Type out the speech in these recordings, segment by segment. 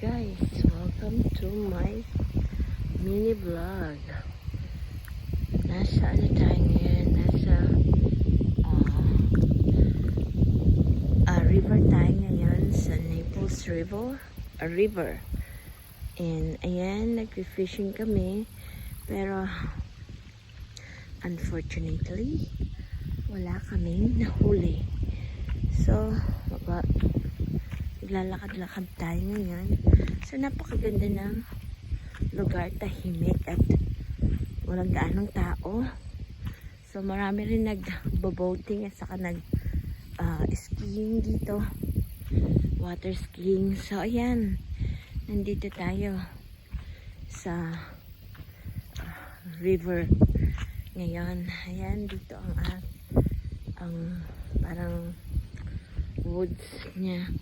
guys, welcome to my mini vlog. Nasa ano tayo ngayon? Nasa ah ah, river tayo ngayon sa Naples River. A river. And ayan, nag-fishing kami. Pero unfortunately, wala kaming nahuli. So, about Naglalakad-lakad tayo ngayon. So, napakaganda ng lugar, tahimik at walang gaanong tao. So, marami rin nag-boating at saka nag ah, skiing dito. Water skiing. So, ayan. Nandito tayo sa ah, river ngayon. Ayan, dito ang ah, ang parang woods niya.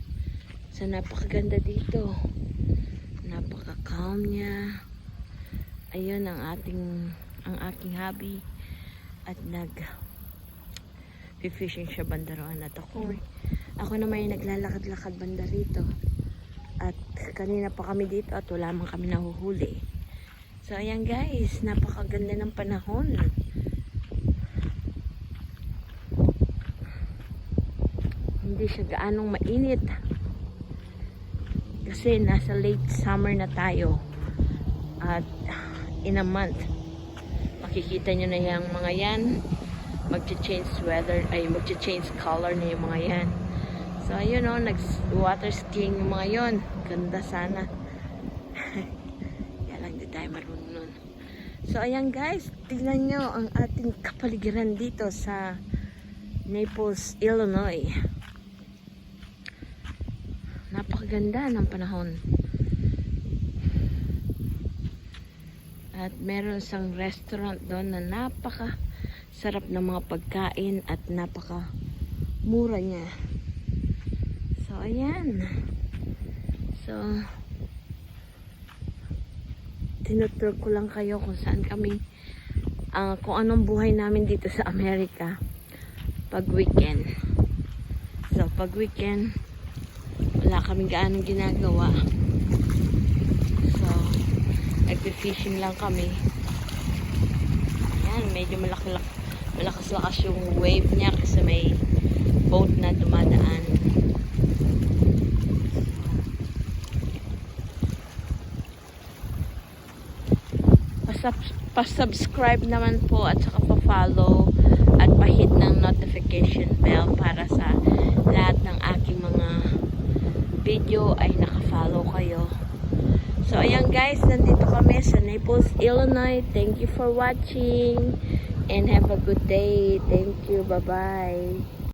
So, napakaganda dito. Napaka-calm niya. Ayun ang ating, ang aking hobby. At nag fishing siya bandaroan at ako. Ako naman yung naglalakad-lakad banda rito. At kanina pa kami dito at wala man kami nahuhuli. So, ayan guys, napakaganda ng panahon. Hindi siya gaanong mainit kasi nasa late summer na tayo. At in a month makikita nyo na yung mga yan. Magche-change weather ay magche-change color na yung mga yan. So ayun o nag water skiing yung mga yon. Ganda sana. Kaya lang di tayo marunong nun. So ayan guys. Tignan nyo ang ating kapaligiran dito sa Naples, Illinois napakaganda ng panahon. At meron isang restaurant doon na napaka sarap ng mga pagkain at napaka mura niya. So, ayan. So, tinutur ko lang kayo kung saan kami, ah, kung anong buhay namin dito sa Amerika pag weekend. So, pag weekend, wala kaming gaanong ginagawa. So, nagpe-fishing lang kami. Yan, medyo malaki malakas-lakas yung wave niya kasi may boat na dumadaan. Pasub- pasubscribe naman po at saka pa-follow at pahit ng notification bell para sa lahat ng aking mga video ay nakafollow kayo. So, ayan guys, nandito kami sa Naples, Illinois. Thank you for watching and have a good day. Thank you. Bye-bye.